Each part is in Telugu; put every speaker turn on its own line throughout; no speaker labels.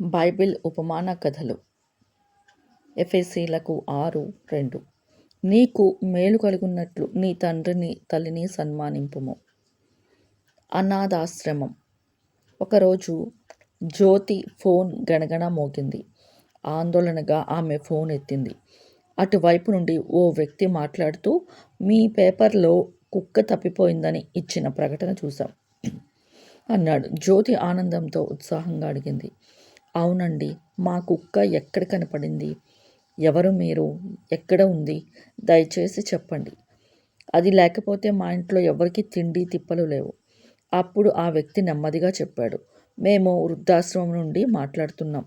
బైబిల్ ఉపమాన కథలు. ఎఫ్ఎస్సీలకు ఆరు రెండు. నీకు మేలు కలుగున్నట్లు నీ తండ్రిని తల్లిని సన్మానింపుము. అనాథాశ్రమం. ఒకరోజు జ్యోతి ఫోన్ గణగణ మోగింది. ఆందోళనగా ఆమె ఫోన్ ఎత్తింది. అటువైపు నుండి ఓ వ్యక్తి మాట్లాడుతూ మీ పేపర్లో కుక్క తప్పిపోయిందని ఇచ్చిన ప్రకటన చూశాం. అన్నాడు. జ్యోతి ఆనందంతో ఉత్సాహంగా అడిగింది. అవునండి మా కుక్క ఎక్కడ కనపడింది? ఎవరు మీరు? ఎక్కడ ఉంది? దయచేసి చెప్పండి. అది లేకపోతే మా ఇంట్లో ఎవరికి తిండి తిప్పలు లేవు. అప్పుడు ఆ వ్యక్తి నెమ్మదిగా చెప్పాడు. మేము వృద్ధాశ్రమం నుండి మాట్లాడుతున్నాం.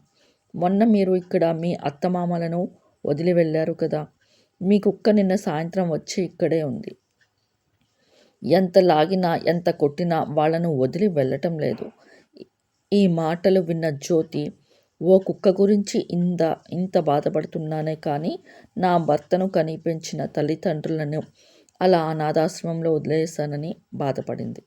మొన్న మీరు ఇక్కడ మీ అత్తమామలను వదిలి వెళ్ళారు కదా? మీ కుక్క నిన్న సాయంత్రం వచ్చి ఇక్కడే ఉంది. ఎంత లాగినా ఎంత కొట్టినా వాళ్ళను వదిలి వెళ్ళటం లేదు. ఈ మాటలు విన్న జ్యోతి ఓ కుక్క గురించి ఇంత ఇంత బాధపడుతున్నానే కానీ నా భర్తను కనిపించిన తల్లిదండ్రులను అలా అనాథాశ్రమంలో వదిలేశానని బాధపడింది.